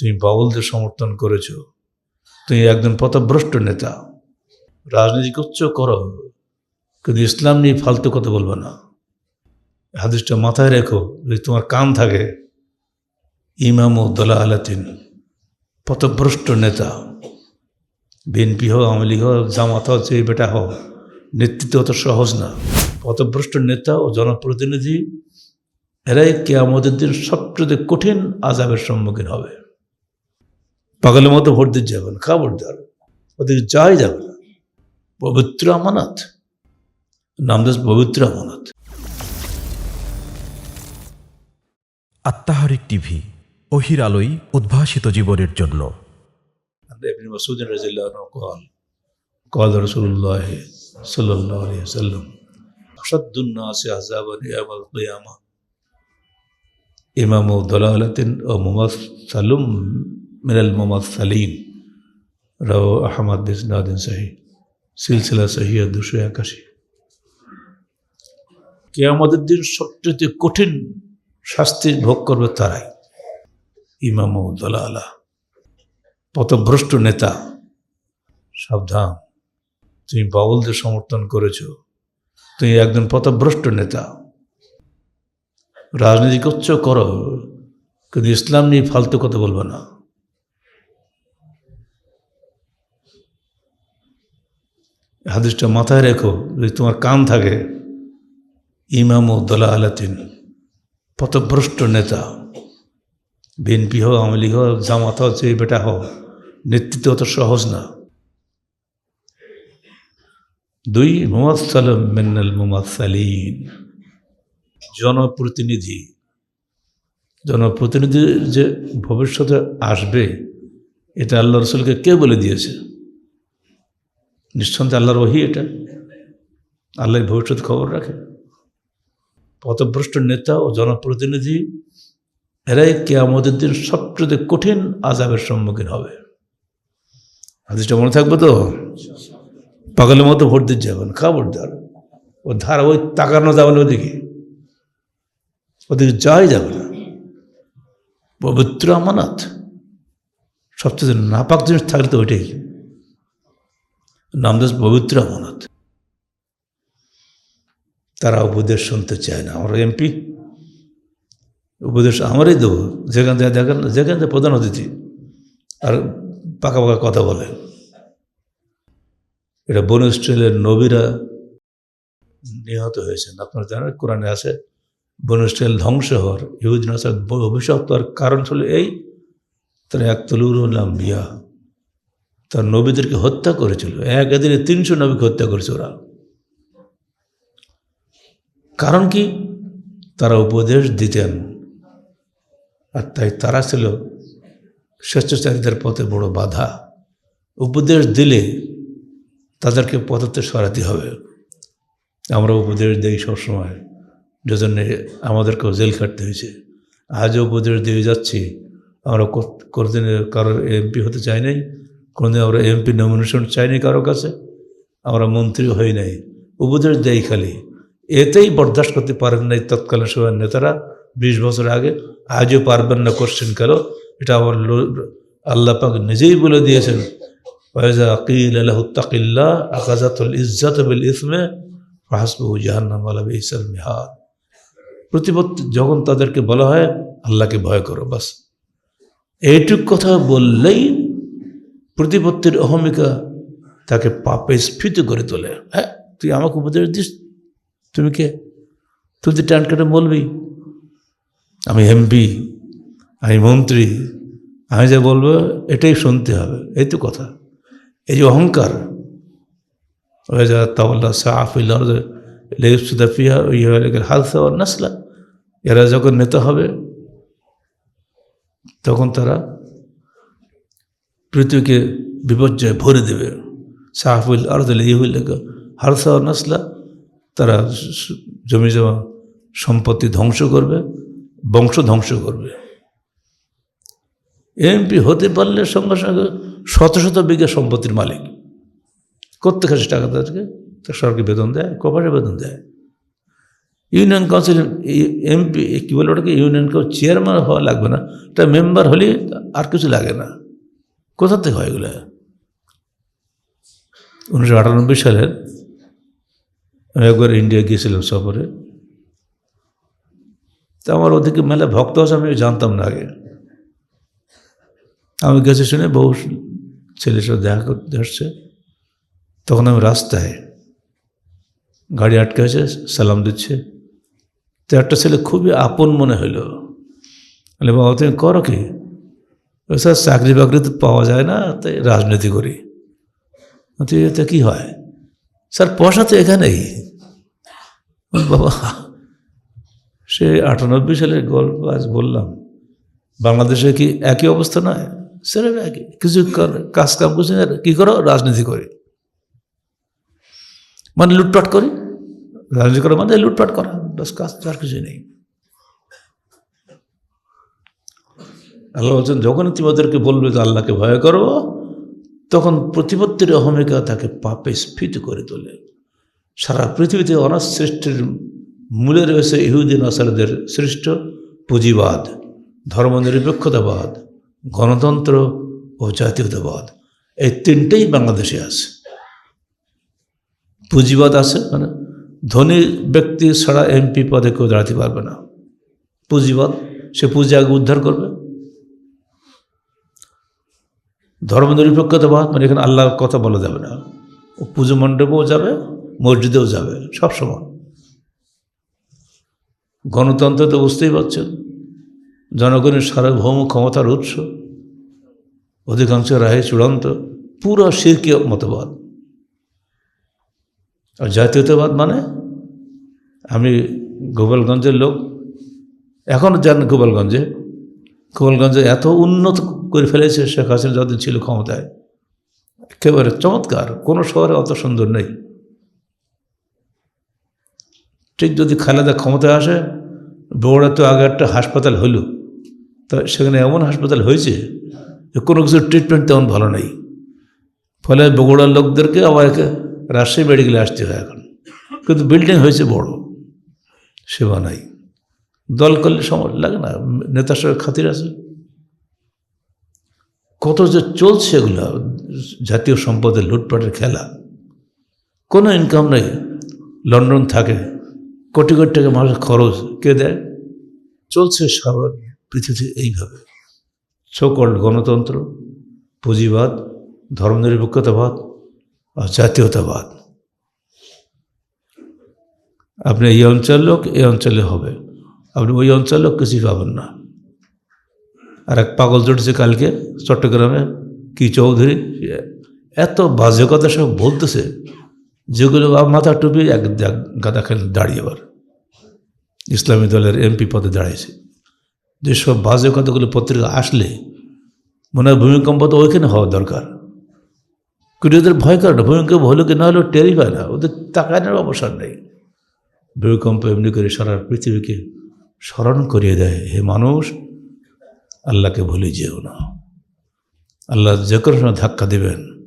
তুমি বাউলদের সমর্থন করেছ। তুমি একজন পথভ্রষ্ট নেতা। রাজনীতি করছ, করো। কিন্তু ইসলাম নিয়ে ফালতু কথা বলবে না। হাদিসটা মাথায় রেখো, যদি তোমার কান থাকে। ইমাম ও দলা আলাতিন পথভ্রষ্ট নেতা। বিএনপি হোক আওয়ামী লীগ হোক জামাত হোক যে বেটা হোক নেতৃত্ব অত সহজ না। পথভ্রষ্ট নেতা ও জনপ্রতিনিধি, এরাই কে আমাদের দিন সবচেয়ে কঠিন আজাবের সম্মুখীন হবে। পাগলের মতো ভোট দিতে যাবেন খবরদার ওদিকে যাই যাবে না পবিত্র আমানত নামদাস পবিত্র আমানত আত্মাহারিক টিভি অহির আলোই উদ্ভাসিত জীবনের জন্য عند ابن مسعود رضي الله عنه قال قال رسول الله صلى الله عليه وسلم أشد الناس عذابا يوم القيامة إمام ضلالة وممثل মিরাল মোমাসালিন রাও আহমদ ইসনাদিন সাহি। সিলসিলা সাহিয়া দুশো একাশি। কে আমাদের দিন সবচেয়ে কঠিন শাস্তি ভোগ করবে তারাই। ইমাম আলা পথভ্রষ্ট নেতা। সাবধান। তুমি বাউলদের সমর্থন করেছ। তুমি একজন পথভ্রষ্ট নেতা। রাজনীতি করছ, করো। কিন্তু ইসলাম নিয়ে ফালতু কথা বলবে না। হাদিসটা মাথায় রেখো, যদি তোমার কান থাকে, ইমাম ও দলা আলাতিন পথভ্রষ্ট নেতা, বিএনপি হোক আওয়ামী লীগ হোক জামাত হোক যে বেটা হোক নেতৃত্ব অত সহজ না। দুই মোহাম্মদ সালাম মেন্নাল মোহাম্মদ সালিন জনপ্রতিনিধি। জনপ্রতিনিধি যে ভবিষ্যতে আসবে, এটা আল্লাহ রসুলকে কে বলে দিয়েছে? নিঃসন্দেহে আল্লাহর ওহি এটা। আল্লাহ ভবিষ্যৎ খবর রাখে। পথভ্রষ্ট নেতা ও জনপ্রতিনিধি, এরাই কে আমাদের দিন সবচেয়ে কঠিন আজাবের সম্মুখীন হবে। হাদিসটা মনে থাকবে তো? পাগলের মতো ভোট দিতে যাবেন খবরদার ও ধারা ওই তাকানো যাবে না ওদিকে। ওদিকে যাওয়াই যাবে না। পবিত্র আমানত। সবচেয়ে নাপাক জিনিস থাকলে তো ওইটাই। নামদাস পবিত্র আমানত। তারা উপদেশ শুনতে চায় না। আমরা এমপি উপদেশ আমারই দেবো। যেখান থেকে দেখেন, যেখান থেকে প্রধান অতিথি, আর পাকা পাকা কথা বলে। এটা বন ইসরায়েলের নবীরা নিহত হয়েছেন। আপনারা জানেন, কোরআনে আছে, বন ইসরায়েল ধ্বংস হওয়ার ইহুদ নাসার ভবিষ্যৎ হওয়ার কারণ ছিল এই তারা এক তলুর বিয়া তার নবীদেরকে হত্যা করেছিল। এক দিনে তিনশো নবীকে হত্যা করেছে ওরা। কারণ কি? তারা উপদেশ দিতেন। আর তাই তারা ছিল স্বেচ্ছাচারীদের পথে বড় বাধা। উপদেশ দিলে তাদেরকে পথতে সরাতে হবে। আমরা উপদেশ দিই সবসময়, যেজন্যে আমাদেরকেও জেল কাটতে হয়েছে। আজও উপদেশ দিয়ে যাচ্ছি। আমরা কোনোদিন কারোর এমপি হতে চাই নাই। কোনোদিন আমরা এমপি নমিনেশন চাইনি কারও কাছে, আমরা মন্ত্রী হই নাই। উপদেশ দেয় খালি। এতেই বরদাস্ত করতে পারেন নাই তৎকালীন সময়ের নেতারা। বিশ বছর আগে আজও পারবেন না কোশ্চেন কেন? এটা আমার আল্লাহ পাক নিজেই বলে দিয়েছেন। আকাজাতুল ইজ্জাত ইসমে যখন তাদেরকে বলা হয়, আল্লাহকে ভয় করো বাস। এইটুক কথা বললেই প্রতিপত্তির অহমিকা তাকে পাপে স্ফীত করে তোলে। হ্যাঁ? তুই আমাকে উপদেশ দিস? তুমি কে? তুই তো টান কেটে বলবি, আমি এমপি আমি মন্ত্রী, আমি যা বলব এটাই শুনতে হবে। এই তো কথা। এই যে অহংকার, ওই যা তাওয়াল্লা সাফিল্লা লেফিয়া হালসা ও নাসলা। এরা যখন নেতা হবে, তখন তারা পৃথিবীকে বিপর্যয় ভরে দেবে। সাহাফুল আর ইহুল হালসা ও নাসলা, তারা জমি জমা সম্পত্তি ধ্বংস করবে, বংশ ধ্বংস করবে। এমপি হতে পারলে সঙ্গে সঙ্গে শত শত বিঘা সম্পত্তির মালিক। করতে খাসি টাকা তাদেরকে, তার সরকারি বেতন দেয় কপাসে বেতন দেয়। ইউনিয়ন কাউন্সিল, এমপি, কী বলে ওটাকে, ইউনিয়ন কাউন্সিল চেয়ারম্যান হওয়া লাগবে না এটা মেম্বার হলে আর কিছু লাগে না। কোথা থেকে হয় এগুলো? উনিশশো আটানব্বই সালের আমি একবার ইন্ডিয়া গিয়েছিলাম সফরে। তা আমার ওদিকে মেলা ভক্ত আছে, আমি জানতাম না আগে। আমি গেছি শুনে বহু ছেলের সাথে দেখা করতে আসছে তখন আমি রাস্তায় গাড়ি আটকে আছে, সালাম দিচ্ছে। তো একটা ছেলে খুবই আপন মনে বলে, বাবা, তুমি করো কি? স্যার চাকরি বাকরি তো পাওয়া যায় না তাই রাজনীতি করি। এতে কী হয়? স্যার, পয়সা তো এখানেই। বাবা, সে আটানব্বই সালের গল্প আজ বললাম, বাংলাদেশে কি একই অবস্থা নয়? স্যার একই কিছু কাজ কাম করছি কী করো, রাজনীতি করি। মানে লুটপাট করি? রাজনীতি করা মানে লুটপাট করা বাস কাজ, আর কিছু নেই। আল্লাহ বলছেন, যখন তুমি ওদেরকে বলবে যে আল্লাহকে ভয় করো, তখন প্রতিপত্তির অহমিকা তাকে পাপে স্ফীত করে তোলে। সারা পৃথিবীতে অনাথ সৃষ্টির মূলে রয়েছে ইহুদিন আসালদের সৃষ্ট পুঁজিবাদ, ধর্মনিরপেক্ষতাবাদ, গণতন্ত্র ও জাতীয়তাবাদ। এই তিনটেই বাংলাদেশে আছে। পুঁজিবাদ আছে মানে ধনী ব্যক্তি ছাড়া এমপি পদে কেউ দাঁড়াতে পারবে না। পুঁজিবাদ, সে পুঁজি আগে উদ্ধার করবে। ধর্মনিরপেক্ষতাবাদ মানে এখানে আল্লাহর কথা বলা যাবে না। পুজো মণ্ডপেও যাবে, মসজিদেও যাবে, সব সময় গণতন্ত্র তো বুঝতেই পারছেন। জনগণের সার্বভৌম ক্ষমতার উৎস, অধিকাংশ রায় চূড়ান্ত, পুরো শিরকীয় মতবাদ। আর জাতীয়তাবাদ মানে আমি গোপালগঞ্জের লোক এখনও যান গোপালগঞ্জে গোপালগঞ্জে এত উন্নত করে ফেলেছে শেখ হাসিনা যতদিন ছিল ক্ষমতায়। একেবারে চমৎকার। কোনো শহরে অত সুন্দর নেই। ঠিক যদি খালেদা ক্ষমতায় আসে বগুড়া তো আগে একটা হাসপাতাল হলো তা সেখানে এমন হাসপাতাল হয়েছে যে কোনো কিছু ট্রিটমেন্ট তেমন ভালো নেই। ফলে বগুড়ার লোকদেরকে আবার একে রাজশাহী মেডিকেলে আসতে হয় এখন। কিন্তু বিল্ডিং হয়েছে বড়। সেবা নাই। দল করলে সময় লাগে না নেতার সঙ্গে খাতির আছে। কত যে চলছে এগুলো, জাতীয় সম্পদের লুটপাটের খেলা। কোনো ইনকাম নেই। লন্ডন থাকে, কোটি কোটি টাকা মানুষের খরচ, কে দেয়? চলছে সারা পৃথিবীতে এইভাবে। সকল গণতন্ত্র, পুঁজিবাদ, ধর্মনিরপেক্ষতাবাদ আর জাতীয়তাবাদ। আপনি এই অঞ্চলের লোক, এই অঞ্চলে হবে। আপনি ওই অঞ্চলের লোক কিছুই পাবেন না আর এক পাগল জুটেছে কালকে চট্টগ্রামে কি চৌধুরী এত বাজে কথা সব বলতেছে যেগুলো মাথা টুপি এক এক গাদা খেলে দাঁড়িয়ে আবার ইসলামী দলের এমপি পদে দাঁড়িয়েছে যেসব বাজে কথাগুলো পত্রিকা আসলে মনে হয় ভূমিকম্প তো ওইখানে হওয়া দরকার কিন্তু ওদের ভয় করে না ভূমিকম্প হলো কি না হলেও টেরই পায় না ওদের তাকানোর অবসর নেই ভূমিকম্প এমনি করে সারা পৃথিবীকে স্মরণ করিয়ে দেয় হে মানুষ আল্লাহকে ভুলে যেও না। আল্লাহ যে কোনো ধাক্কা দেবেন।